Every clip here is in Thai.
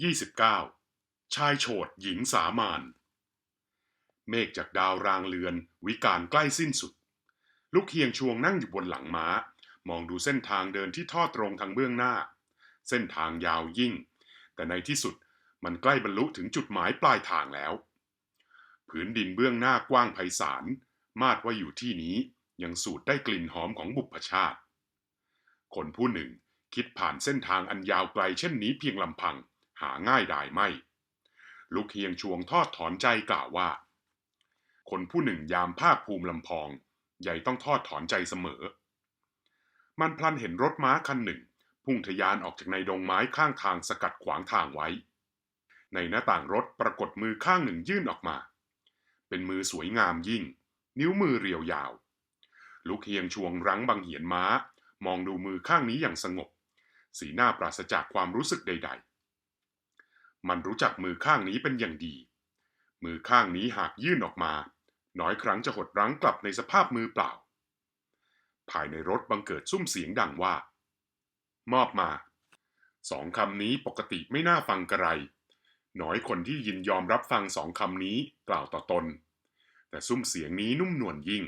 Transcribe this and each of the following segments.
29. ชายโฉดหญิงสามาน เมฆจากดาวรางเรือน วิการใกล้สิ้นสุด ลูกเฮียงชวงนั่งอยู่บนหลังม้า มองดูเส้นทางเดินที่ทอดตรงทางเบื้องหน้า เส้นทางยาวยิ่ง แต่ในที่สุดมันใกล้บรรลุถึงจุดหมายปลายทางแล้ว ผืนดินเบื้องหน้ากว้างไพศาล มาดว่าอยู่ที่นี้ยังสูดได้กลิ่นหอมของบุพชาติ คนผู้หนึ่งคิดผ่านเส้นทางอันยาวไกลเช่นนี้เพียงลำพัง หาง่ายได้ไม่ ลูกเฮียงชวงทอดถอนใจกล่าวว่า คนผู้หนึ่งยามภาคภูมิลำพอง ใหญ่ต้องทอดถอนใจเสมอ มันพลันเห็นรถม้าคันหนึ่ง พุ่งทะยานออกจากในดงไม้ข้างทางสกัดขวางทางไว้ ในหน้าต่างรถปรากฏมือข้างหนึ่งยื่นออกมา เป็นมือสวยงามยิ่ง นิ้วมือเรียวยาว ลูกเฮียงชวงรั้งบังเหียนม้ามองดูมือข้างนี้อย่างสงบ สีหน้าปราศจากความรู้สึกใด ๆ มันรู้จักมือข้างนี้เป็นอย่างดี มือข้างนี้หากยื่นออกมา น้อยครั้งจะหดรั้งกลับในสภาพมือเปล่า ภายในรถบังเกิดซุ้มเสียงดังว่า มอบมา สองคำนี้ปกติไม่น่าฟังกระไร น้อยคนที่ยินยอมรับฟังสองคำนี้กล่าวต่อตน แต่ซุ้มเสียงนี้นุ่มนวลยิ่ง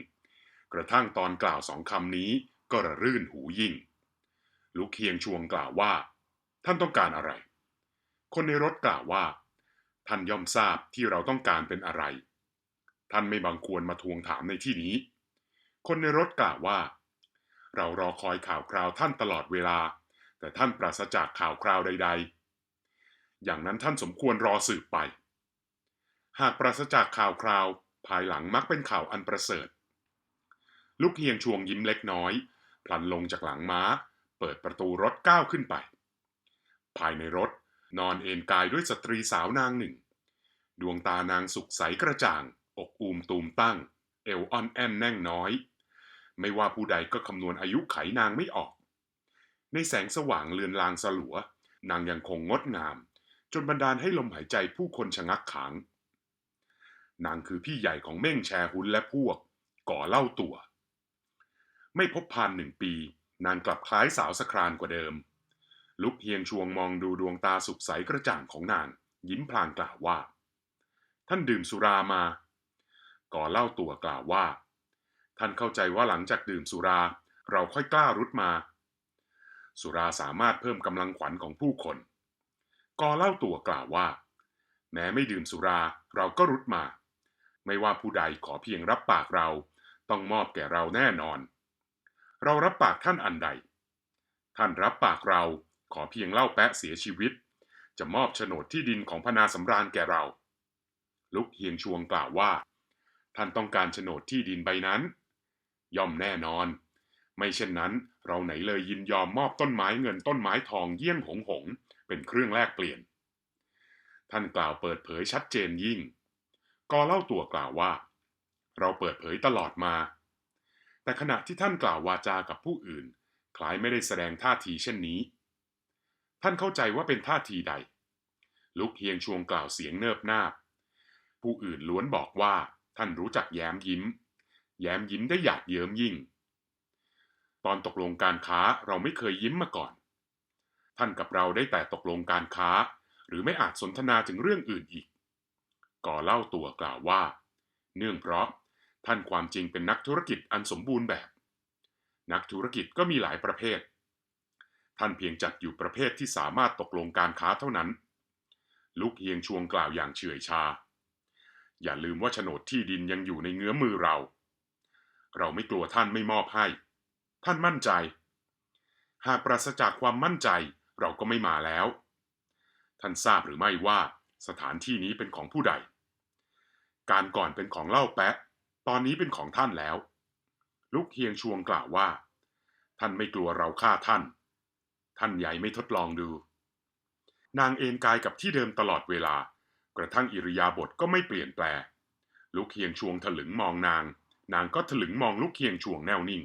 กระทั่งตอนกล่าวสองคำนี้ก็ระรื่นหูยิ่ง ลูกเคียงชวงกล่าวว่า ท่านต้องการอะไร คนในรถกล่าวว่า ท่านย่อมทราบที่เราต้องการเป็นอะไร ท่านไม่บังควรมาทวงถามในที่นี้ คนในรถกล่าวว่า เรารอคอยข่าวคราวท่านตลอดเวลา แต่ท่านปราศจากข่าวคราวใด ๆ อย่างนั้นท่านสมควรรอสืบไป หากปราศจากข่าวคราว ภายหลังมักเป็นข่าวอันประเสริฐ ลูกเฮียงชวงยิ้มเล็กน้อย พลันลงจากหลังม้า เปิดประตูรถก้าวขึ้นไป ภายในรถ นอนเอนกายด้วยสตรีสาวนางหนึ่ง ดวงตานางสุกใสกระจ่าง อกอูมตูมตั้ง เอวอ่อนแอนแน่งน้อย ไม่ว่าผู้ใดก็คำนวณอายุไขนางไม่ออก ในแสงสว่างเลือนลางสลัว นางยังคงงดงาม จนบันดาลให้ลมหายใจผู้คนชะงักขัง นางคือพี่ใหญ่ของเม่งแชหุนและพวก ก่อเล่าตัว ไม่พบพานหนึ่งปี นางกลับคล้ายสาวสครานกว่าเดิม ลุกเฮียงชวงมองดูดวงตาสุกใสกระจ่างของนาง ยิ้มพลางกล่าวว่า ท่านดื่มสุรามา ก่อเล่าตัวกล่าวว่า ท่านเข้าใจว่าหลังจากดื่มสุรา เราค่อยกล้ารุดมา สุราสามารถเพิ่มกำลังขวัญของผู้คน ก่อเล่าตัวกล่าวว่า แม้ไม่ดื่มสุราเราก็รุดมา ไม่ว่าผู้ใดขอเพียงรับปากเราต้องมอบแก่เราแน่นอน เรารับปากท่านอันใด ท่านรับปากเรา ขอเพียงเล่าแปะเสียชีวิต จะมอบโฉนดที่ดินของพนาสำราญแก่เรา ลุกเฮียงชวงกล่าวว่า ท่านต้องการโฉนดที่ดินใบนั้น ย่อมแน่นอน ไม่เช่นนั้นเราไหนเลยยินยอมมอบต้นไม้เงินต้นไม้ทองเยี่ยงหงหง เป็นเครื่องแลกเปลี่ยน ท่านกล่าวเปิดเผยชัดเจนยิ่งกอเล่าตัวกล่าวว่า เราเปิดเผยตลอดมา แต่ขณะที่ท่านกล่าววาจากับผู้อื่น คล้ายไม่ได้แสดงท่าทีเช่นนี้ ท่านเข้าใจว่าเป็นท่าทีใด ลุกเฮียงชวงกล่าวเสียงเนิบนาบ ผู้อื่นล้วนบอกว่า ท่านรู้จักแย้มยิ้ม แย้มยิ้มได้หยาดเยิ้มยิ่ง ตอนตกลงการค้าเราไม่เคยยิ้มมาก่อน ท่านกับเราได้แต่ตกลงการค้า หรือไม่อาจสนทนาถึงเรื่องอื่นอีก ก่อเล่าตัวกล่าวว่า เนื่องเพราะท่านความจริงเป็นนักธุรกิจอันสมบูรณ์แบบ นักธุรกิจก็มีหลายประเภท ท่านเพียงจัดอยู่ประเภทที่สามารถตกลงการค้าเท่านั้นลูกเฮียงชวงกล่าวอย่างเฉื่อยชา อย่าลืมว่าโฉนดที่ดินยังอยู่ในเงื้อมือเรา เราไม่กลัวท่านไม่มอบให้ ท่านมั่นใจ หากปราศจากความมั่นใจเราก็ไม่มาแล้ว ท่านทราบหรือไม่ว่าสถานที่นี้เป็นของผู้ใด การก่อนเป็นของเล่าแปะ ตอนนี้เป็นของท่านแล้วลูกเฮียงชวงกล่าวว่า ท่านไม่กลัวเราฆ่าท่าน ท่านใหญ่ไม่ทดลองดู นางเอนกายกับที่เดิมตลอดเวลา กระทั่งอิริยาบถก็ไม่เปลี่ยนแปล ลูกเฮียงชวงถลึงมองนาง นางก็ถลึงมองลูกเฮียงชวงแนวนิ่ง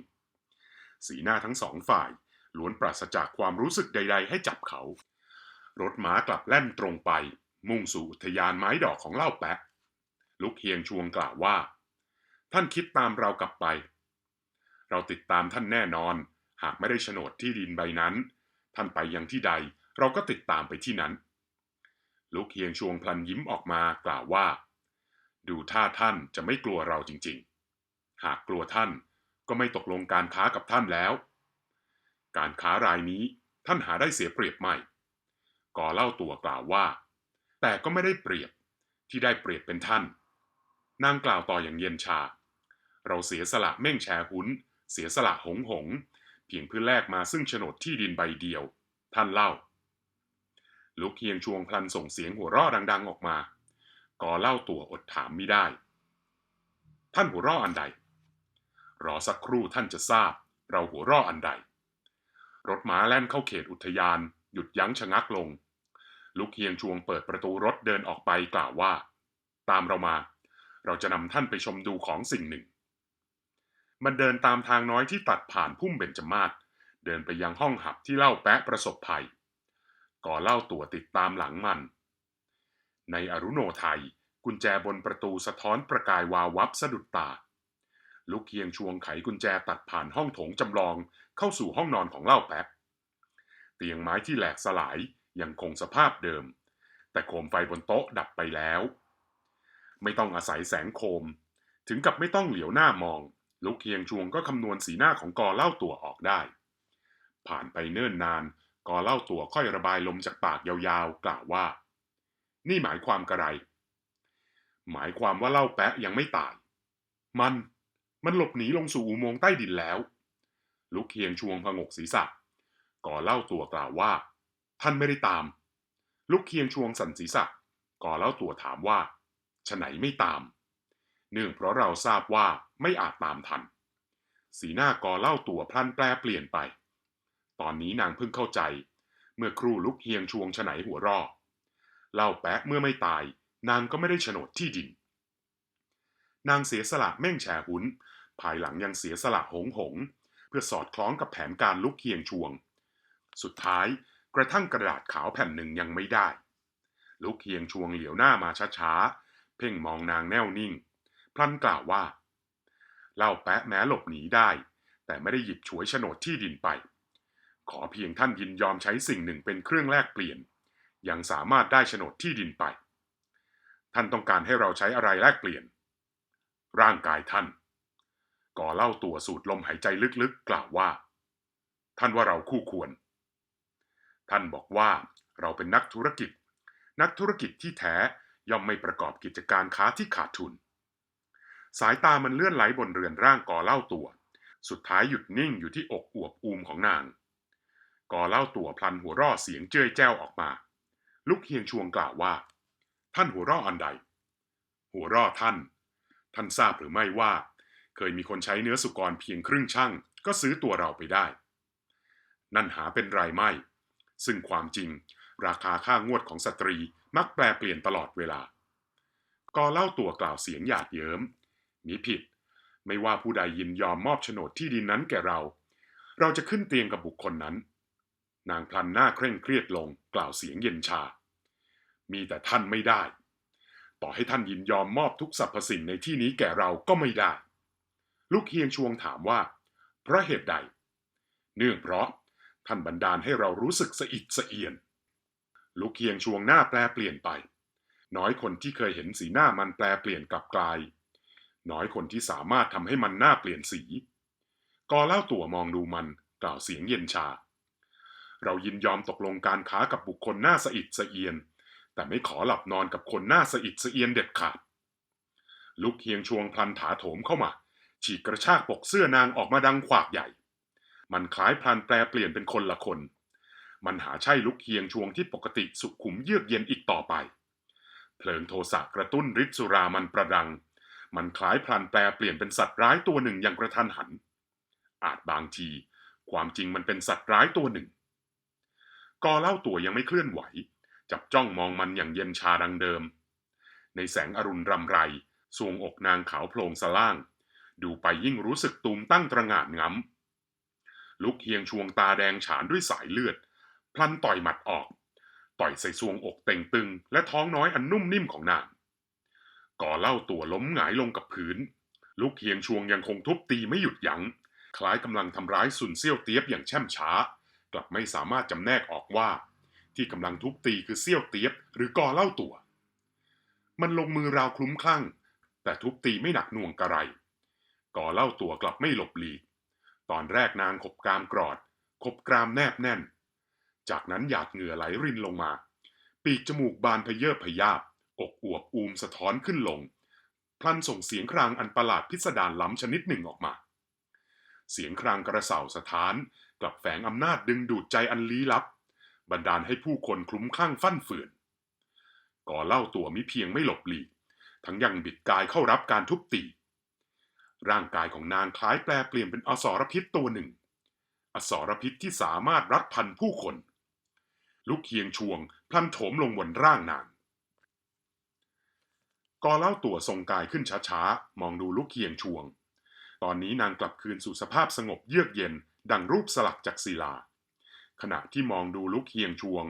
สีหน้าทั้งสองฝ่ายล้วนปราศจากความรู้สึกใด ๆ ให้จับเขา รถม้ากลับแล่นตรงไป มุ่งสู่อุทยานไม้ดอกของเล่าแปะลุกเฮียงชวงกล่าวว่า ท่านคิดตามเรากลับไป เราติดตามท่านแน่นอน หากไม่ได้โฉนดที่ดินใบนั้น ท่านไปยังที่ใด เราก็ติดตามไปที่นั้นลุกเฮียงชวงพลันยิ้มออกมากล่าวว่า ดูท่าท่านจะไม่กลัวเราจริงๆ หากกลัวท่านก็ไม่ตกลงการค้ากับท่านแล้ว การค้ารายนี้ท่านหาได้เสียเปรียบไม่ก่อเล่าตัวกล่าวว่า แต่ก็ไม่ได้เปรียบที่ได้เปรียบเป็นท่าน นางกล่าวต่ออย่างเย็นชา เราเสียสละเม่งแชหุน เสียสละหงหง เพียงเพื่อแลกมาซึ่งโฉนดที่ดินใบเดียว ท่านเล่า ลุกเฮียงชวงพลันส่งเสียงหัวเราะดัง ๆ ออกมา ก่อเล่าตัวอดถามไม่ได้ ท่านหัวเราะอันใด รอสักครู่ท่านจะทราบ เราหัวเราะอันใด รถม้าแล่นเข้าเขตอุทยาน หยุดยั้งชะงักลง ลุกเฮียงชวงเปิดประตูรถเดินออกไปกล่าวว่า ตามเรามา เราจะนำท่านไปชมดูของสิ่งหนึ่ง มันเดินตามทางน้อยที่ตัดผ่านพุ่มเบญจมาศเดินไปยังห้องหับที่เล่าแปะประสบภัย ก่อเล่าตัวติดตามหลังมัน ในอรุโนไทย กุญแจบนประตูสะท้อนประกายวาววับสะดุดตาลุกเคียงชวงไขกุญแจตัดผ่านห้องโถงจำลองเข้าสู่ห้องนอนของเล่าแป๊ะเตียงไม้ที่แหลกสลายยังคงสภาพเดิม แต่โคมไฟบนโต๊ะดับไปแล้ว ไม่ต้องอาศัยแสงโคม ถึงกับไม่ต้องเหลียวหน้ามอง ลุกเคียงชวงก็คำนวณสีหน้าของกอเล่าตัวออกได้ ผ่านไปเนิ่นนาน กอเล่าตัวค่อยระบายลมจากปากยาวๆ กล่าวว่า นี่หมายความกระไร หมายความว่าเล่าแปะยังไม่ตาย มัน มันหลบหนีลงสู่อุโมงค์ใต้ดินแล้วลุกเคียงชวงพงกศีรษะ กอเล่าตัวกล่าวว่า ท่านไม่ได้ตามลุกเคียงชวงสันศีรษะ กอเล่าตัวถามว่าฉไหนไม่ตาม เนื่องเพราะเราทราบว่า ไม่อาจตามทัน สีหน้ากอเล่าตัวพลันแปลเปลี่ยนไป ตอนนี้นางเพิ่งเข้าใจ เมื่อครูลุกเฮียงชวงฉไหนหัวรอเล่าแปะเมื่อไม่ตาย นางก็ไม่ได้โฉนดที่ดิน นางเสียสละเม่งแฉหุน ภายหลังยังเสียสละหงหง เพื่อสอดคล้องกับแผนการลุกเฮียงชวง สุดท้ายกระทั่งกระดาษขาวแผ่นหนึ่งยังไม่ได้ ลุกเฮียงชวงเหลียวหน้ามาช้าๆ เพ่งมองนางแน่วนิ่ง พลันกล่าวว่า เล่าแปะแม้หลบหนีได้ แต่ไม่ได้หยิบฉวยโฉนดที่ดินไป ขอเพียงท่านยินยอมใช้สิ่งหนึ่งเป็นเครื่องแลกเปลี่ยน ยังสามารถได้โฉนดที่ดินไป ท่านต้องการให้เราใช้อะไรแลกเปลี่ยน ร่างกายท่าน ก่อเล่าตัวสูดลมหายใจลึกๆ กล่าวว่า ท่านว่าเราคู่ควร ท่านบอกว่าเราเป็นนักธุรกิจ นักธุรกิจที่แท้ย่อมไม่ประกอบกิจการค้าที่ขาดทุน สายตามันเลื่อนไหลบนเรือนร่างก่อเล่าตัว สุดท้ายหยุดนิ่งอยู่ที่อกอวบอูมของนาง ก่อเล่าตัวพลันหัวร่อเสียงเจ้ยแจ้วออกมา ลุกเฮียงชวงกล่าวว่า ท่านหัวร่ออันใด หัวร่อท่าน ท่านทราบหรือไม่ว่า เคยมีคนใช้เนื้อสุกรเพียงครึ่งช่างก็ซื้อตัวเราไปได้ นั่นหาเป็นไรไม่ ซึ่งความจริง ราคาค่างวดของสตรีมักแปลเปลี่ยนตลอดเวลาก็เล่าตัวกล่าวเสียงหยาดเยิ้ม ผิด ไม่ว่าผู้ใดยินยอมมอบโฉนดที่ดินนั้นแก่เรา เราจะขึ้นเตียงกับบุคคลนั้น นางพลันหน้าเคร่งเครียดลงกล่าวเสียงเย็นชา มีแต่ท่านไม่ได้ ต่อให้ท่านยินยอมมอบทุกสรรพสิ่งในที่นี้แก่เราก็ไม่ได้ ลูกเฮียงชวงถามว่า เพราะเหตุใด เนื่องเพราะท่านบันดาลให้เรารู้สึกสะอิดสะเอียน ลูกเฮียงชวงหน้าแปลเปลี่ยนไปน้อยคนที่เคยเห็นสีหน้ามันแปลเปลี่ยนกลับกลาย น้อยคนที่สามารถทำให้มันหน้าเปลี่ยนสี กอเล่าตัวมองดูมันกล่าวเสียงเย็นชา เรายินยอมตกลงการค้ากับบุคคลหน้าสะอิดสะเอียน แต่ไม่ขอหลับนอนกับคนหน้าสะอิดสะเอียนเด็ดขาดลูกเฮียงชวงพลันถาโถมเข้ามา ฉีกกระชากปกเสื้อนางออกมาดังขวากใหญ่ มันคล้ายพลันแปลเปลี่ยนเป็นคนละคน มันหาใช่ลุกเฮียงชวงที่ปกติสุขุมเยือกเย็นอีกต่อไป เพลิงโทสะกระตุ้นฤทธิ์สุรามันประดัง มันคล้ายพลันแปลเปลี่ยนเป็นสัตว์ร้ายตัวหนึ่งอย่างกระทันหัน อาจบางที ความจริงมันเป็นสัตว์ร้ายตัวหนึ่ง กอเล่าตัวยังไม่เคลื่อนไหว จับจ้องมองมันอย่างเย็นชาดังเดิม ในแสงอรุณรำไรสวงอกนางขาวโพลงสล่าง ดูไปยิ่งรู้สึกตูมตั้งตระหง่านง้ำ ลุกเฮียงชวงตาแดงฉานด้วยสายเลือด พลันต่อยหมัดออก ต่อยใส่สวงอกเต่งตึง และท้องน้อยอันนุ่มนิ่มของนาง ก่อเล่าตัวล้มหงายลงกับพื้น ลูกเฮียงชวงยังคงทุบตีไม่หยุดยัง้ง คล้ายกำลังทำร้ายสุนเซี่ยวเตียบอย่างแช่มช้า กลับไม่สามารถจำแนกออกว่า ที่กำลังทุบตีคือเซี่ยวเตียบหรือก่อเล่าตัว มันลงมือราวคลุ้มคลั่ง แต่ทุบตีไม่หนักหน่วงกระไรก่อเล่าตัวกลับไม่หลบหลีก ตอนแรกนางขบกรามกรอด ขบกรามแนบแน่น จากนั้นหยาดเหงื่อไหลรินลงมา ปีกจมูกบานพเยิบพยาบ อกอวบอูมสะท้อนขึ้นลง พลันส่งเสียงครางอันประหลาดพิสดารล้ำชนิดหนึ่งออกมา เสียงครางกระเสาสะท้าน กลับแฝงอำนาจดึงดูดใจอันลี้ลับ บันดาลให้ผู้คนคลุ้มคลั่งฟั่นเฟือนก่อเล่าตัวมิเพียงไม่หลบหลีก ทั้งยังบิดกายเข้ารับการทุบตีร่างกายของนางคล้ายแปลเปลี่ยนเป็นอสรพิษตัวหนึ่ง อสรพิษที่สามารถรัดพันผู้คนลูกเคียงชวงพลันโถมลงบนร่างนาง กอเล่าตัวทรงกายขึ้นช้าๆ มองดูลูกเคียงชวง ตอนนี้นางกลับคืนสู่สภาพสงบเยือกเย็น ดังรูปสลักจากศิลา ขณะที่มองดูลูกเคียงชวง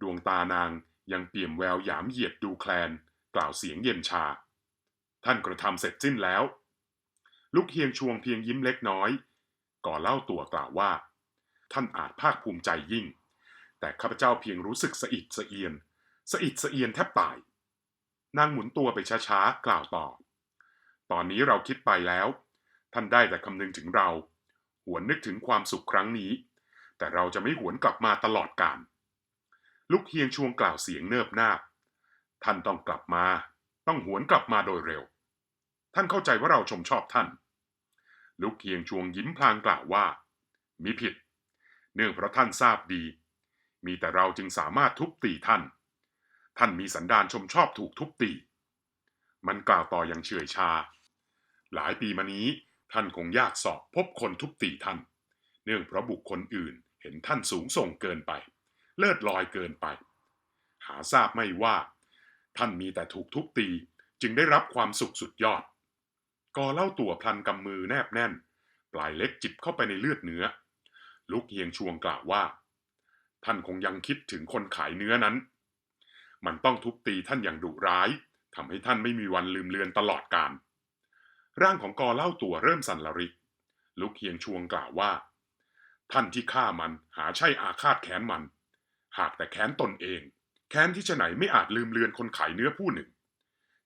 ดวงตานางยังเปี่ยมแววหยามเหยียดดูแคลน กล่าวเสียงเย็นชา ท่านกระทำเสร็จสิ้นแล้ว ลูกเคียงชวงเพียงยิ้มเล็กน้อย ก่อเล่าตัวกล่าวว่า ท่านอาจภาคภูมิใจยิ่ง แต่ข้าพเจ้าเพียงรู้สึกสะอิดสะเอียน สะอิดสะเอียนแทบตาย นางหมุนตัวไปช้าๆ กล่าวต่อ ตอนนี้เราคิดไปแล้ว ท่านได้แต่คำนึงถึงเรา หวนนึกถึงความสุขครั้งนี้ แต่เราจะไม่หวนกลับมาตลอดกาลลูกเฮียงชวงกล่าวเสียงเนิบนาบ ท่านต้องกลับมา ต้องหวนกลับมาโดยเร็ว ท่านเข้าใจว่าเราชมชอบท่าน ลูกเฮียงชวงยิ้มพลางกล่าวว่ามีผิด เนื่องเพราะท่านทราบดี มีแต่เราจึงสามารถทุบตีท่าน ท่านมีสันดานชมชอบถูกทุบตี มันกล่าวต่ออย่างเฉื่อยชา หลายปีมานี้ท่านคงยากสอบพบคนทุบตีท่าน เนื่องเพราะบุคคลอื่นเห็นท่านสูงส่งเกินไป เลิศลอยเกินไป หาทราบไม่ว่า ท่านมีแต่ถูกทุบตี จึงได้รับความสุขสุดยอดกอเล่าตัวพลันกำมือแนบแน่น ปลายเล็กจิบเข้าไปในเลือดเนื้อ ลุกเฮียงชวงกล่าวว่า ท่านคงยังคิดถึงคนขายเนื้อนั้น มันต้องทุบตีท่านอย่างดุร้ายทำให้ท่านไม่มีวันลืมเลือนตลอดกาลร่างของกอเล่าตัวเริ่มสั่นละริก ลุกเฮียงชวงกล่าวว่า ท่านที่ฆ่ามันหาใช่อาฆาตแค้นมัน หากแต่แค้นตนเอง แค้นที่ฉไหนไม่อาจลืมเลือนคนขายเนื้อผู้หนึ่ง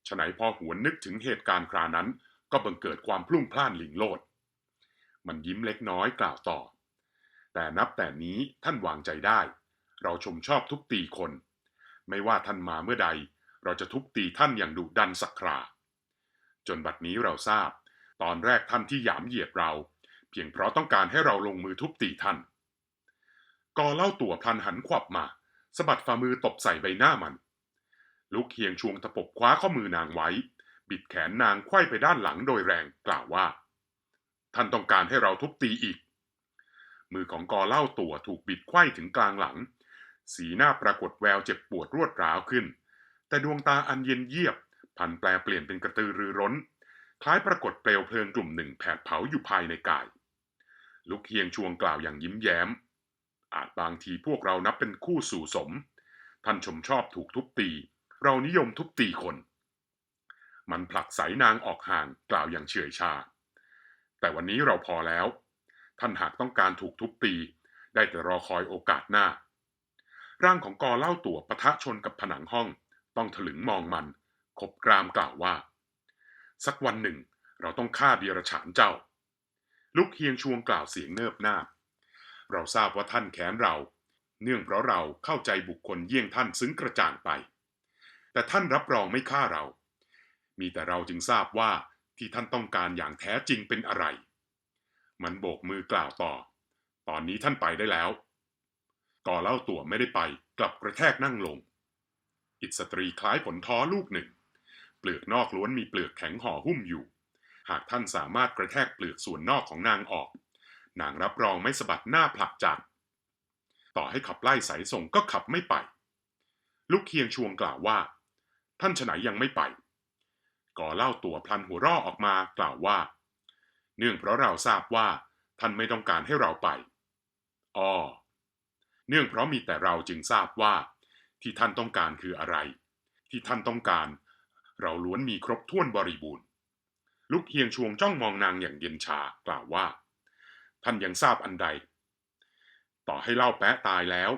ฉไหนพอหวนนึกถึงเหตุการณ์ครานั้น ก็บังเกิดความพลุ่งพล่านหลิงโลด มันยิ้มเล็กน้อยกล่าวต่อ แต่นับแต่นี้ท่านวางใจได้ เราชมชอบทุบตีคน ไม่ว่าท่านมาเมื่อใด เราจะทุบตีท่านอย่างดุดันสักครา จนบัดนี้เราทราบ ตอนแรกท่านที่หยามเหยียดเรา เพียงเพราะต้องการให้เราลงมือทุบตีท่าน กอเล่าตัวพลันหันขวับมาสะบัดฝ่ามือตบใส่ใบหน้ามัน ลูกเคียงชวงตะปบคว้าข้อมือนางไว้ บิดแขนนางไขว้ไปด้านหลังโดยแรงกล่าวว่า ท่านต้องการให้เราทุบตีอีก มือของกอเล่าตัวถูกบิดไขว้ถึงกลางหลัง สีหน้าปรากฏแววเจ็บปวดรวดร้าวขึ้น แต่ดวงตาอันเย็นเยียบ พันแปลเปลี่ยนเป็นกระตือรือร้น คล้ายปรากฏเปลวเพลิงกลุ่มหนึ่งแผดเผาอยู่ภายในกายลูกเคียงชวงกล่าวอย่างยิ้มแย้ม อาจบางทีพวกเรานับเป็นคู่สู่สม ท่านชมชอบถูกทุบตี เรานิยมทุบตีคน มันผลักสายนางออกห่างกล่าวอย่างเฉื่อยชา แต่วันนี้เราพอแล้ว ท่านหากต้องการถูกทุบตี ได้แต่รอคอยโอกาสหน้า ร่างของกอเล่าตัวปะทะชนกับผนังห้อง ต้องถลึงมองมัน ขบกรามกล่าวว่า สักวันหนึ่ง เราต้องฆ่าเดียรฉานเจ้าลูกเฮียงชวงกล่าวเสียงเนิบนาบเราทราบว่าท่านแค้นเรา เนื่องเพราะเราเข้าใจบุคคลเยี่ยงท่านซึ้งกระจ่างไป แต่ท่านรับรองไม่ฆ่าเรา มีแต่เราจึงทราบว่าที่ท่านต้องการอย่างแท้จริงเป็นอะไร มันโบกมือกล่าวต่อ ตอนนี้ท่านไปได้แล้ว ก่อเล่าตัวไม่ได้ไปกลับกระแทกนั่งลง อิสตรีคล้ายผลท้อลูกหนึ่ง เปลือกนอกล้วนมีเปลือกแข็งห่อหุ้มอยู่ หากท่านสามารถกระแทกเปลือกส่วนนอกของนางออก นางรับรองไม่สะบัดหน้าผลักจาก ต่อให้ขับไล่สายส่งก็ขับไม่ไป ลูกเคียงชวงกล่าวว่า ท่านฉไหนยังไม่ไป ก่อเล่าตัวพลันหัวร่อออกมากล่าวว่า เนื่องเพราะเราทราบว่าท่านไม่ต้องการให้เราไป อ้อ เนื่องเพราะมีแต่เราจึงทราบว่า ที่ท่านต้องการคืออะไร ที่ท่านต้องการ เราล้วนมีครบถ้วนบริบูรณ์ลูกเฮียงชวงจ้องมองนางอย่างเย็นชากล่าวว่า ท่านยังทราบอันใด ต่อให้เล่าแปะตายแล้ว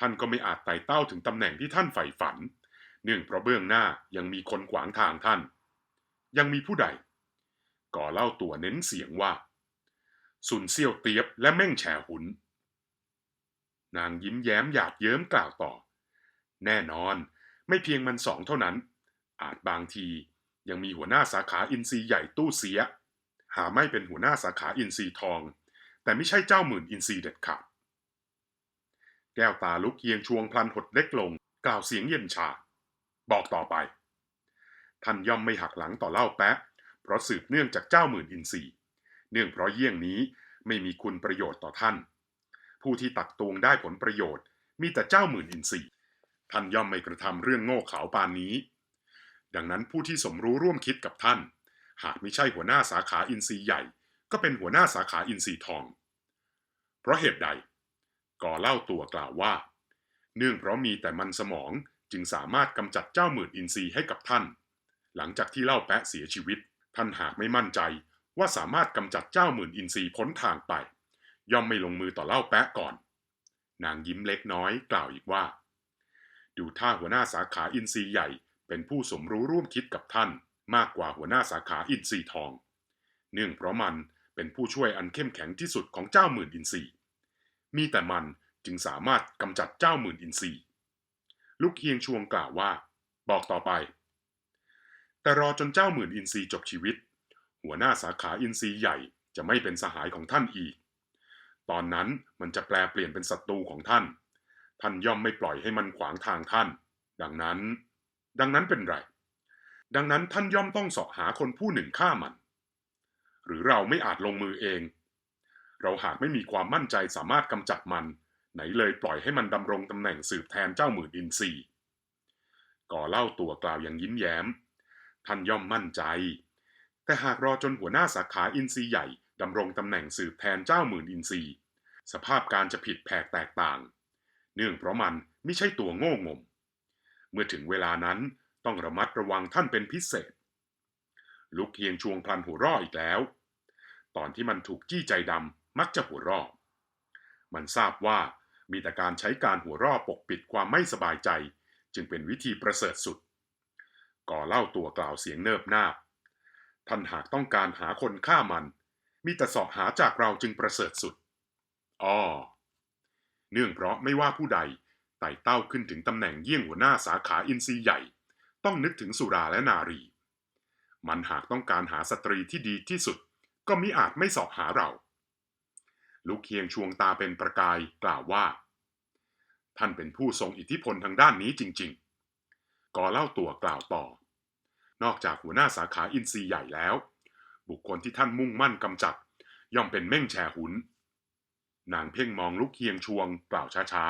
ท่านก็ไม่อาจไต่เต้าถึงตำแหน่งที่ท่านใฝ่ฝัน เนื่องเพราะเบื้องหน้ายังมีคนขวางทางท่าน ยังมีผู้ใด ก่อเล่าตัวเน้นเสียงว่า สุนเซียวเตียบและเม่งแฉหุน นางยิ้มแย้มหยาดเยิ้มกล่าวต่อ แน่นอนไม่เพียงมันสองเท่านั้น อาจบางทียังมีหัวหน้าสาขาอินทรีย์ใหญ่ตู้เสีย หาไม่เป็นหัวหน้าสาขาอินทรีย์ทอง แต่ไม่ใช่เจ้าหมื่นอินทรีย์เด็ดขาดแก้วตาลุกเยียงชวงพลันหดเล็กลง กล่าวเสียงเย็นชา บอกต่อไป ท่านย่อมไม่หักหลังต่อเล่าแปะเพราะสืบเนื่องจากเจ้าหมื่นอินทรีย์เนื่องเพราะเยี่ยงนี้ไม่มีคุณประโยชน์ต่อท่าน ผู้ที่ตักตวงได้ผลประโยชน์ มีแต่เจ้าหมื่นอินทรีย์ท่านย่อมไม่กระทำเรื่องโง่เขลาปานนี้ ดังนั้นผู้ที่สมรู้ร่วมคิดกับท่าน หากไม่ใช่หัวหน้าสาขาอินทรีย์ใหญ่ ก็เป็นหัวหน้าสาขาอินทรีย์ทอง เพราะเหตุใด ก่อเล่าตัวกล่าวว่า เนื่องเพราะมีแต่มันสมองจึงสามารถกำจัดเจ้าหมื่นอินทรีย์ให้กับท่าน หลังจากที่เล่าแปะเสียชีวิต ท่านหากไม่มั่นใจว่าสามารถกำจัดเจ้าหมื่นอินทรีย์พ้นทางไป ย่อมไม่ลงมือต่อเล่าแปะก่อน นางยิ้มเล็กน้อยกล่าวอีกว่า ดูท่าหัวหน้าสาขาอินทรีย์ใหญ่ เป็นผู้สมรู้ร่วมคิดกับท่านมากกว่าหัวหน้าสาขาอินทรีย์ทอง เนื่องเพราะมันเป็นผู้ช่วยอันเข้มแข็งที่สุดของเจ้าหมื่นอินทรีย์มีแต่มันจึงสามารถกำจัดเจ้าหมื่นอินทรีย์ลูกเฮียงชวงกล่าวว่า บอกต่อไป แต่รอจนเจ้าหมื่นอินทรีย์จบชีวิต หัวหน้าสาขาอินทรีย์ใหญ่จะไม่เป็นสหายของท่านอีก ตอนนั้นมันจะแปลเปลี่ยนเป็นศัตรูของท่าน ท่านย่อมไม่ปล่อยให้มันขวางทางท่าน ดังนั้น ดังนั้นเป็นไร ดังนั้นท่านย่อมต้องเสาะหาคนผู้หนึ่งฆ่ามัน หรือเราไม่อาจลงมือเอง เราหากไม่มีความมั่นใจสามารถกำจัดมัน ไหนเลยปล่อยให้มันดำรงตำแหน่งสืบแทนเจ้าหมื่นอินทรีก่อเล่าตัวกล่าวอย่างยิ้มแย้ม ท่านย่อมมั่นใจ แต่หากรอจนหัวหน้าสาขาอินทรีใหญ่ดำรงตำแหน่งสืบแทนเจ้าหมื่นอินทรีย์ สภาพการจะผิดแผกแตกต่าง เนื่องเพราะมันไม่ใช่ตัวโง่งม เมื่อถึงเวลานั้นต้องระมัดระวังท่านเป็นพิเศษ ลุกเฮียงชวงพลันหัวร่ออีกแล้ว ตอนที่มันถูกจี้ใจดำมักจะหัวร่อมันทราบว่ามีแต่การใช้การหัวร่อปกปิดความไม่สบายใจ จึงเป็นวิธีประเสริฐสุด ก่อเล่าตัวกล่าวเสียงเนิบนาบ ท่านหากต้องการหาคนฆ่ามัน มีแต่สอบหาจากเราจึงประเสริฐสุด อ้อเนื่องเพราะไม่ว่าผู้ใดไต่เต้าขึ้นถึงตำแหน่งเยี่ยงหัวหน้าสาขาอินทรีย์ใหญ่ ต้องนึกถึงสุราและนารี มันหากต้องการหาสตรีที่ดีที่สุด ก็มิอาจไม่สอบหาเรา ลูกเคียงชวงตาเป็นประกายกล่าวว่า ท่านเป็นผู้ทรงอิทธิพลทางด้านนี้จริง ๆก่อเล่าตัวกล่าวต่อ นอกจากหัวหน้าสาขาอินทรีย์ใหญ่แล้ว บุคคลที่ท่านมุ่งมั่นกำจัด ย่อมเป็นเม่งแชหุน นางเพ่งมองลูกเคียงชวงกล่าวช้า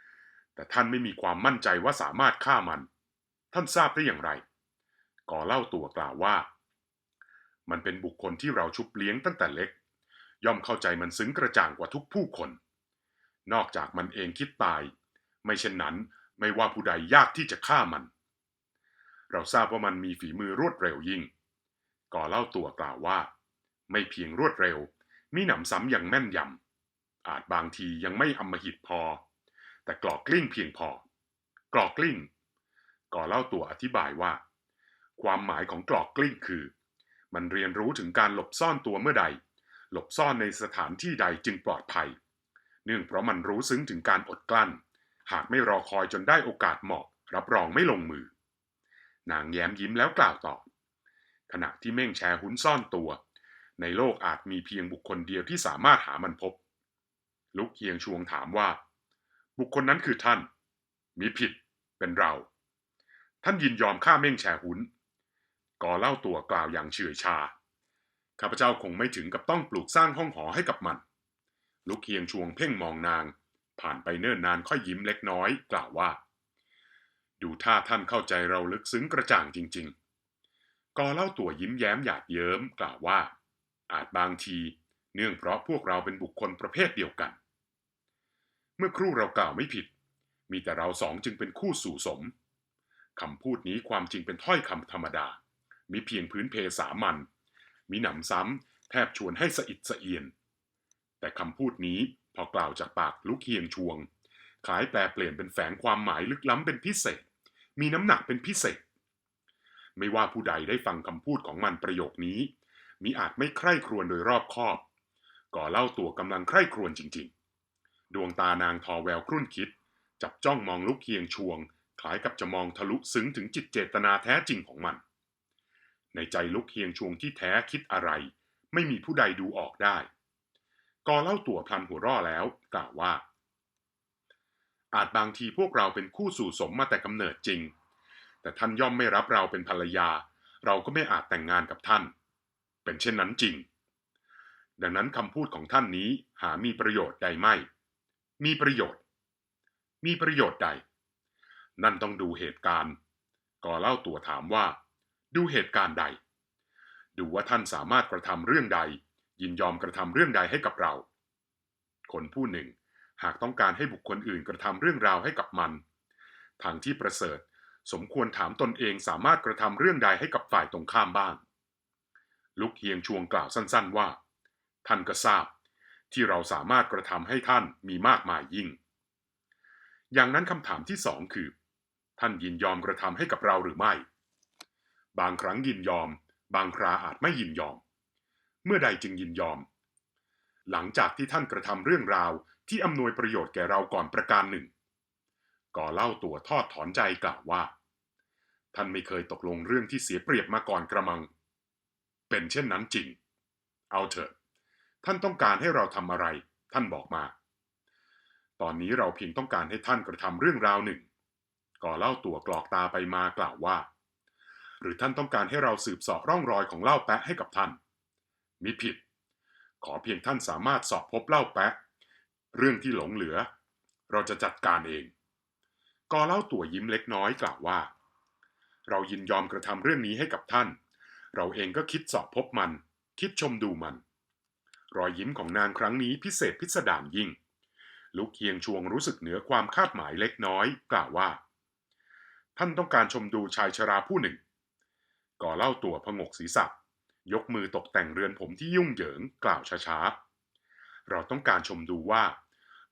ๆ แต่ท่านไม่มีความมั่นใจว่าสามารถฆ่ามัน ท่านทราบได้อย่างไร ก่อเล่าตัวกล่าวว่า มันเป็นบุคคลที่เราชุบเลี้ยงตั้งแต่เล็ก ย่อมเข้าใจมันซึ้งกระจ่างกว่าทุกผู้คน นอกจากมันเองคิดตาย ไม่เช่นนั้นไม่ว่าผู้ใดยากที่จะฆ่ามัน เราทราบว่ามันมีฝีมือรวดเร็วยิ่ง ก่อเล่าตัวกล่าวว่า ไม่เพียงรวดเร็ว มีหนำซ้ำอย่างแม่นยำ อาจบางทียังไม่อำมหิตพอ แต่กรอกกลิ้งเพียงพอ กรอกกลิ้ง ก่อเล่าตัวอธิบายว่า ความหมายของกรอกกลิ้งคือ มันเรียนรู้ถึงการหลบซ่อนตัวเมื่อใด หลบซ่อนในสถานที่ใดจึงปลอดภัย เนื่องเพราะมันรู้ซึ้งถึงการอดกลั้น หากไม่รอคอยจนได้โอกาสเหมาะ รับรองไม่ลงมือ นางแย้มยิ้มแล้วกล่าวต่อ ขณะที่เม่งแชร์หุ้นซ่อนตัว ในโลกอาจมีเพียงบุคคลเดียวที่สามารถหามันพบ ลุกเคียงชวงถามว่า บุคคลนั้นคือท่าน มีผิดเป็นเรา ท่านยินยอมฆ่าเม่งแชหุนก่อเล่าตัวกล่าวอย่างเฉื่อยชา ข้าพเจ้าคงไม่ถึงกับต้องปลูกสร้างห้องหอให้กับมัน ลุกเคียงชวงเพ่งมองนาง ผ่านไปเนิ่นนานค่อยยิ้มเล็กน้อย กล่าวว่า ดูท่าท่านเข้าใจเราลึกซึ้งกระจ่างจริง ๆ กอเล่าตัวยิ้มแย้มหยาดเยิ้มกล่าวว่า อาจบางทีเนื่องเพราะพวกเราเป็นบุคคลประเภทเดียวกัน เมื่อครู่เรากล่าวไม่ผิด มีแต่เราสองจึงเป็นคู่สู่สมคำพูดนี้ความจริงเป็นถ้อยคำธรรมดา มีเพียงพื้นเพสามัญมีหนำซ้ำแทบชวนให้สะอิดสะเอียน แต่คำพูดนี้พอกล่าวจากปากลุกเฮียงชวงคล้ายแปลเปลี่ยนเป็นแฝงความหมายลึกล้ำเป็นพิเศษ มีน้ำหนักเป็นพิเศษ ไม่ว่าผู้ใดได้ฟังคำพูดของมันประโยคนี้มิอาจไม่ใคร่ครวญโดยรอบคอบ ก่อเล่าตัวกำลังใคร่ครวญจริงๆ ดวงตานางทอแววครุ่นคิด จับจ้องมองลูกเคียงชวง คล้ายกับจะมองทะลุซึ้งถึงจิตเจตนาแท้จริงของมัน ในใจลูกเคียงชวงที่แท้คิดอะไร ไม่มีผู้ใดดูออกได้ก่อเล่าตัวพลันหัวร่อแล้วกล่าวว่า อาจบางทีพวกเราเป็นคู่สู่สมมาแต่กำเนิดจริง แต่ท่านย่อมไม่รับเราเป็นภรรยา เราก็ไม่อาจแต่งงานกับท่าน เป็นเช่นนั้นจริง ดังนั้นคำพูดของท่านนี้หามีประโยชน์ใดไม่ มีประโยชน์ มีประโยชน์ใด นั่นต้องดูเหตุการณ์ ก่อเล่าตัวถามว่า ดูเหตุการณ์ใด ดูว่าท่านสามารถกระทำเรื่องใด ยินยอมกระทำเรื่องใดให้กับเรา คนผู้หนึ่งหากต้องการให้บุคคลอื่นกระทำเรื่องราวให้กับมัน ทางที่ประเสริฐสมควรถามตนเองสามารถกระทำเรื่องใดให้กับฝ่ายตรงข้ามบ้าง ลุกเฮียงชวงกล่าวสั้นๆว่า ท่านก็ทราบ ที่เราสามารถกระทำให้ท่านมีมากมายยิ่ง อย่างนั้นคำถามที่สองคือ ท่านยินยอมกระทำให้กับเราหรือไม่ บางครั้งยินยอม บางคราอาจไม่ยินยอม เมื่อใดจึงยินยอม หลังจากที่ท่านกระทำเรื่องราวที่อำนวยประโยชน์แก่เราก่อนประการหนึ่ง ก่อเล่าตัวทอดถอนใจกล่าวว่า ท่านไม่เคยตกลงเรื่องที่เสียเปรียบมาก่อนกระมัง เป็นเช่นนั้นจริง เอาเถอะ ท่านต้องการให้เราทำอะไร ท่านบอกมา ตอนนี้เราเพียงต้องการให้ท่านกระทำเรื่องราวหนึ่ง ก่อเล่าตัวกรอกตาไปมากล่าวว่า หรือท่านต้องการให้เราสืบสอบร่องรอยของเล่าแปะให้กับท่าน มิผิด ขอเพียงท่านสามารถสอบพบเล่าแปะ เรื่องที่หลงเหลือ เราจะจัดการเองกอเล่าตัวยิ้มเล็กน้อยกล่าวว่า เรายินยอมกระทำเรื่องนี้ให้กับท่าน เราเองก็คิดสอบพบมัน คิดชมดูมัน รอยยิ้มของนางครั้งนี้พิเศษพิสดารยิ่ง ลูกเคียงชวงรู้สึกเหนือความคาดหมายเล็กน้อย กล่าวว่า ท่านต้องการชมดูชายชราผู้หนึ่ง ก่อเล่าตัวพงกศีรษะยกมือตกแต่งเรือนผมที่ยุ่งเหยิงกล่าวช้าๆ เราต้องการชมดูว่า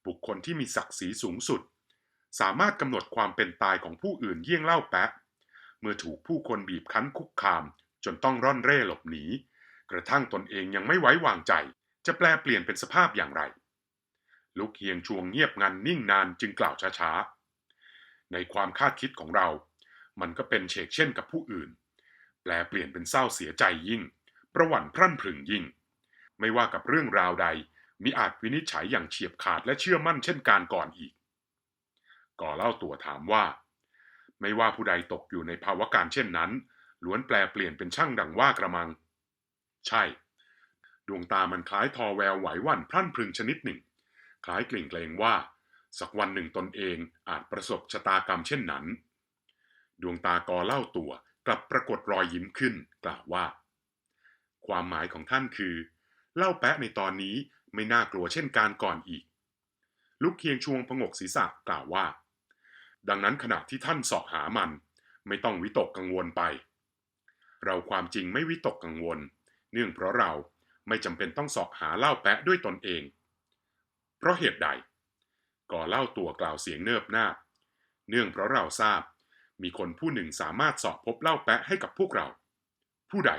บุคคลที่มีศักดิ์ศรีสูงสุด สามารถกำหนดความเป็นตายของผู้อื่นเยี่ยงเล่าแปะ เมื่อถูกผู้คนบีบคั้นคุกคาม จนต้องร่อนเร่หลบหนี กระทั่งตนเองยังไม่ไว้วางใจ จะแปลเปลี่ยนเป็นสภาพอย่างไร ลูกเฮียงชวงเงียบงันนิ่งนานจึงกล่าวช้าๆ ในความคาดคิดของเรา มันก็เป็นเชกเช่นกับผู้อื่น แปลเปลี่ยนเป็นเศร้าเสียใจยิ่ง ประหวั่นพรั่นพรึงยิ่ง ไม่ว่ากับเรื่องราวใด มิอาจวินิจฉัยอย่างเฉียบขาดและเชื่อมั่นเช่นการก่อนอีก ก่อเล่าตัวถามว่า ไม่ว่าผู้ใดตกอยู่ในภาวะการเช่นนั้นล้วนแปลเปลี่ยนเป็นช่างดังว่ากระมัง ใช่ ดวงตามันคล้ายทอแววไหวหวั่นพรั่นพรึงชนิดหนึ่ง คล้ายกลิ่งเกรงว่า สักวันหนึ่งตนเองอาจประสบชะตากรรมเช่นนั้น ดวงตากอเล่าตัวกลับปรากฏรอยยิ้มขึ้น กล่าวว่า ความหมายของท่านคือ เล่าแปะในตอนนี้ไม่น่ากลัวเช่นการก่อนอีก ลูกเคียงชวงพงกศีรษะกล่าวว่า ดังนั้นขณะที่ท่านสาะหามัน ไม่ต้องวิตกกังวลไป เราความจริงไม่วิตกกังวล เนื่องเพราะเรา ไม่จำเป็นต้องสาะหาเล่าแปะด้วยตนเอง เพราะเหตุใด ก่อเล่าตัวกล่าวเสียงเนิบนาบ เนื่องเพราะเราทราบ มีคนผู้หนึ่งสามารถสอบพบเล่าแปะให้กับพวกเรา ผู้ใด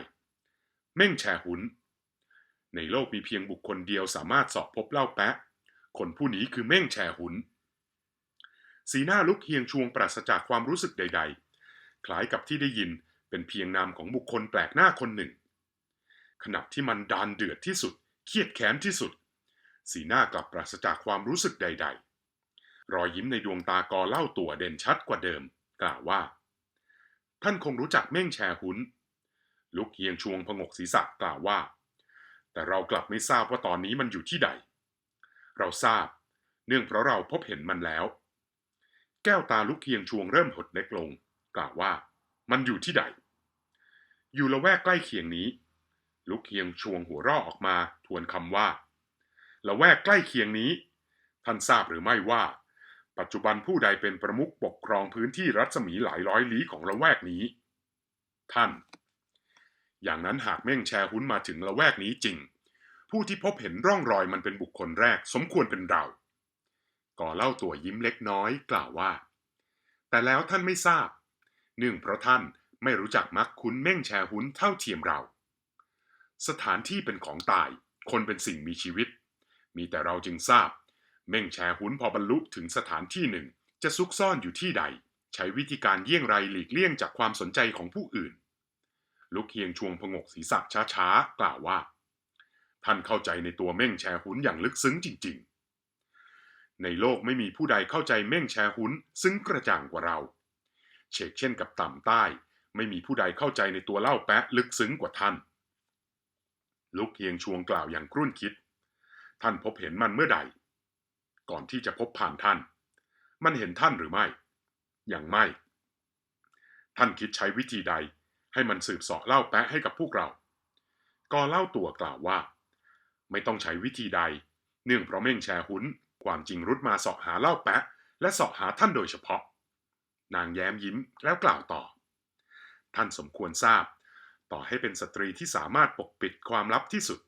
เม่งแชหุน ในโลกมีเพียงบุคคลเดียวสามารถสอบพบเล่าแปะ คนผู้นี้คือเม่งแชหุน สีหน้าลุกเฮียงชวงปราศจากความรู้สึกใด ๆ คล้ายกับที่ได้ยินเป็นเพียงนามของบุคคลแปลกหน้าคนหนึ่ง ขณะที่มันดานเดือดที่สุด เครียดแค้นที่สุด สีหน้ากลับปราศจากความรู้สึกใด ๆ รอยยิ้มในดวงตากอเล่าตัวเด่นชัดกว่าเดิม กล่าวว่า ท่านคงรู้จักเม่งแชหุนลุกเฮียงชวงพงกศีรษะกล่าวว่า แต่เรากลับไม่ทราบว่าตอนนี้มันอยู่ที่ใด เราทราบ เนื่องเพราะเราพบเห็นมันแล้ว แก้วตาลุกเคียงชวงเริ่มหดเล็กลง กล่าวว่า มันอยู่ที่ใด อยู่ละแวกใกล้เคียงนี้ ลุกเคียงชวงหัวราะออกมาทวนคำว่าละแวกใกล้เคียงนี้ ท่านทราบหรือไม่ว่า ปัจจุบันผู้ใดเป็นประมุขปกครองพื้นที่รัศมีหลายร้อยลี้ของละแวกนี้ ท่าน อย่างนั้นหากเม่งแชหุนมาถึงละแวกนี้จริง ผู้ที่พบเห็นร่องรอยมันเป็นบุคคลแรก สมควรเป็นเรา ก่อเล่าตัวยิ้มเล็กน้อยกล่าวว่า แต่แล้วท่านไม่ทราบ เนื่องเพราะท่านไม่รู้จักมักคุ้นเม่งแชหุนเท่าเทียมเรา สถานที่เป็นของตาย คนเป็นสิ่งมีชีวิต มีแต่เราจึงทราบ เม่งแชหุนพอบรรลุถึงสถานที่หนึ่ง จะซุกซ่อนอยู่ที่ใด ใช้วิธีการเยี่ยงไรหลีกเลี่ยงจากความสนใจของผู้อื่น ลูกเฮียงชวงพงกศีรษะช้าๆ กล่าวว่า ท่านเข้าใจในตัวเม่งแชหุนอย่างลึกซึ้งจริง ๆ ในโลกไม่มีผู้ใดเข้าใจเม่งแชหุนซึ่งกระจ่างกว่าเรา เชกเช่นกับต่ำใต้ ไม่มีผู้ใดเข้าใจในตัวเล่าแปะลึกซึ้งกว่าท่าน ลูกเฮียงชวงกล่าวอย่างครุ่นคิด ท่านพบเห็นมันเมื่อใด ก่อนที่จะพบผ่านท่าน มันเห็นท่านหรือไม่ อย่างไม่ ท่านคิดใช้วิธีใด ให้มันสืบเสาะเล่าแปะให้กับพวกเรา ก็เล่าตัวกล่าวว่า ไม่ต้องใช้วิธีใด เนื่องเพราะเม่งแชหุนความจริงรุดมาเสาะหาเล่าแปะ และเสาะหาท่านโดยเฉพาะ นางแย้มยิ้มแล้วกล่าวต่อ ท่านสมควรทราบ ต่อให้เป็นสตรีที่สามารถปกปิดความลับที่สุด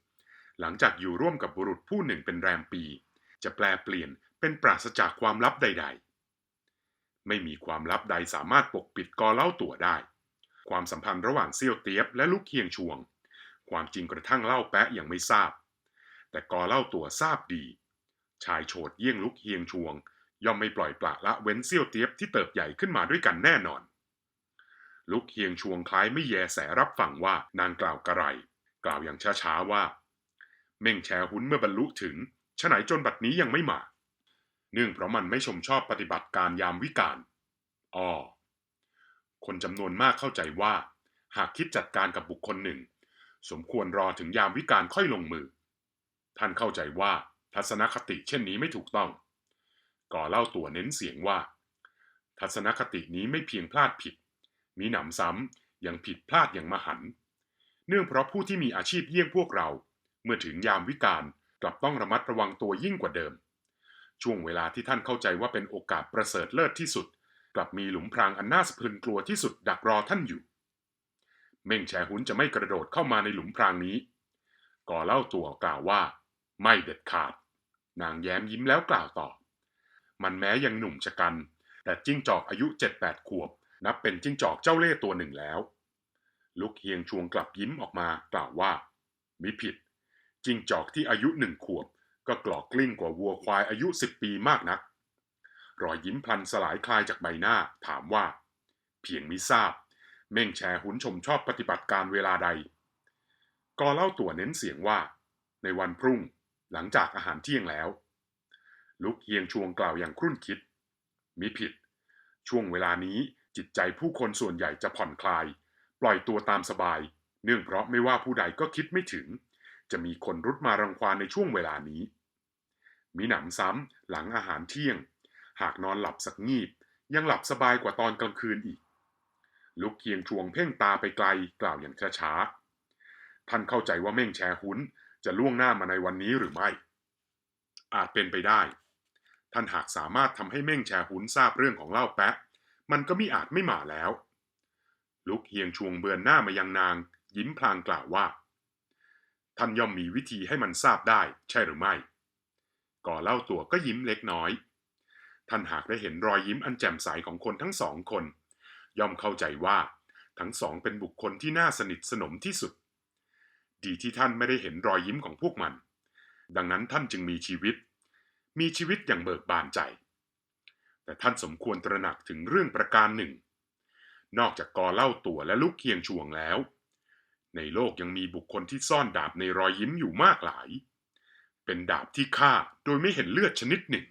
หลังจากอยู่ร่วมกับบุรุษผู้หนึ่งเป็นแรมปี จะแปลเปลี่ยนเป็นปราศจากความลับใด ๆ ไม่มีความลับใดสามารถปกปิดกอเล่าตัวได้ ความสัมพันธ์ระหว่างเซี่ยวเตียบและลูกเคียงชวง ความจริงกระทั่งเล่าแปะยังไม่ทราบ แต่กอเล่าตัวทราบดี ชายโฉดเยี่ยงลูกเฮียงชวง ย่อมไม่ปล่อยปละละเว้นเซี่ยวเตียบที่เติบใหญ่ขึ้นมาด้วยกันแน่นอน ลูกเฮียงชวงคล้ายไม่แยแสรับฟังว่านางกล่าวกระไร กล่าวอย่างช้าๆว่า เม่งแชหุนเมื่อบรรลุถึงฉไหนจนบัดนี้ยังไม่มา เนื่องเพราะมันไม่ชมชอบปฏิบัติการยามวิกาลอ้อคนจำนวนมากเข้าใจว่า หากคิดจัดการกับบุคคลหนึ่ง สมควรรอถึงยามวิกาลค่อยลงมือ ท่านเข้าใจว่าทัศนคติเช่นนี้ไม่ถูกต้อง ก่อเล่าตัวเน้นเสียงว่า ทัศนคตินี้ไม่เพียงพลาดผิด มีหนำซ้ำยังผิดพลาดอย่างมหัน เนื่องเพราะผู้ที่มีอาชีพเยี่ยงพวกเรา เมื่อถึงยามวิกาลกลับต้องระมัดระวังตัวยิ่งกว่าเดิม ช่วงเวลาที่ท่านเข้าใจว่าเป็นโอกาสประเสริฐเลิศที่สุด กลับมีหลุมพรางอันน่าสะพรึงกลัวที่สุดดักรอท่านอยู่ เม่งแชหุนจะไม่กระโดดเข้ามาในหลุมพรางนี้ ก่อเล่าตัวกล่าวว่า ไม่เด็ดขาด นางแย้มยิ้มแล้วกล่าวต่อ มันแม้ยังหนุ่มชะกัน แต่จิ้งจอกอายุเจ็ดแปดขวบ นับเป็นจิ้งจอกเจ้าเล่ห์ตัวหนึ่งแล้ว ลูกเฮียงชวงกลับยิ้มออกมากล่าวว่า มิผิด จิ้งจอกที่อายุหนึ่งขวบ ก็กรอกกลิ้งกว่าวัวควายอายุสิบปีมากนัก รอยยิ้มพลันสลายคลายจากใบหน้าถามว่า เพียงมิทราบ เม่งแชร์หุนชมชอบปฏิบัติการเวลาใดก็เล่าตัวเน้นเสียงว่า ในวันพรุ่งหลังจากอาหารเที่ยงแล้ว ลุกเฮียงชวงกล่าวอย่างครุ่นคิด มิผิด ช่วงเวลานี้ จิตใจผู้คนส่วนใหญ่จะผ่อนคลาย ปล่อยตัวตามสบาย เนื่องเพราะไม่ว่าผู้ใดก็คิดไม่ถึง จะมีคนรุดมารังควานในช่วงเวลานี้ มีหนำซ้ำหลังอาหารเที่ยง หากนอนหลับสักงีบ ยังหลับสบายกว่าตอนกลางคืนอีก ลุกเคียงชวงเพ่งตาไปไกลกล่าวอย่างช้าๆท่านเข้าใจว่าเม่งแชหุนจะล่วงหน้ามาในวันนี้หรือไม่ อาจเป็นไปได้ ท่านหากสามารถทำให้เม่งแชหุนทราบเรื่องของเล่าแปะ มันก็มิอาจไม่มาแล้ว ลุกเฮียงชวงเบือนหน้ามายังนาง ยิ้มพลางกล่าวว่า ท่านย่อมมีวิธีให้มันทราบได้ ใช่หรือไม่ ก่อเล่าตัวก็ยิ้มเล็กน้อย ท่านหากได้เห็นรอยยิ้มอันแจ่มใสของคนทั้งสองคน ย่อมเข้าใจว่าทั้งสองเป็นบุคคลที่น่าสนิทสนมที่สุด ดีที่ท่านไม่ได้เห็นรอยยิ้มของพวกมัน ดังนั้นท่านจึงมีชีวิต มีชีวิตอย่างเบิกบานใจ แต่ท่านสมควรตระหนักถึงเรื่องประการหนึ่ง นอกจากกอเล่าตัวและลูกเคียงช่วงแล้ว ในโลกยังมีบุคคลที่ซ่อนดาบในรอยยิ้มอยู่มากหลาย เป็นดาบที่ฆ่าโดยไม่เห็นเลือดชนิดหนึ่ง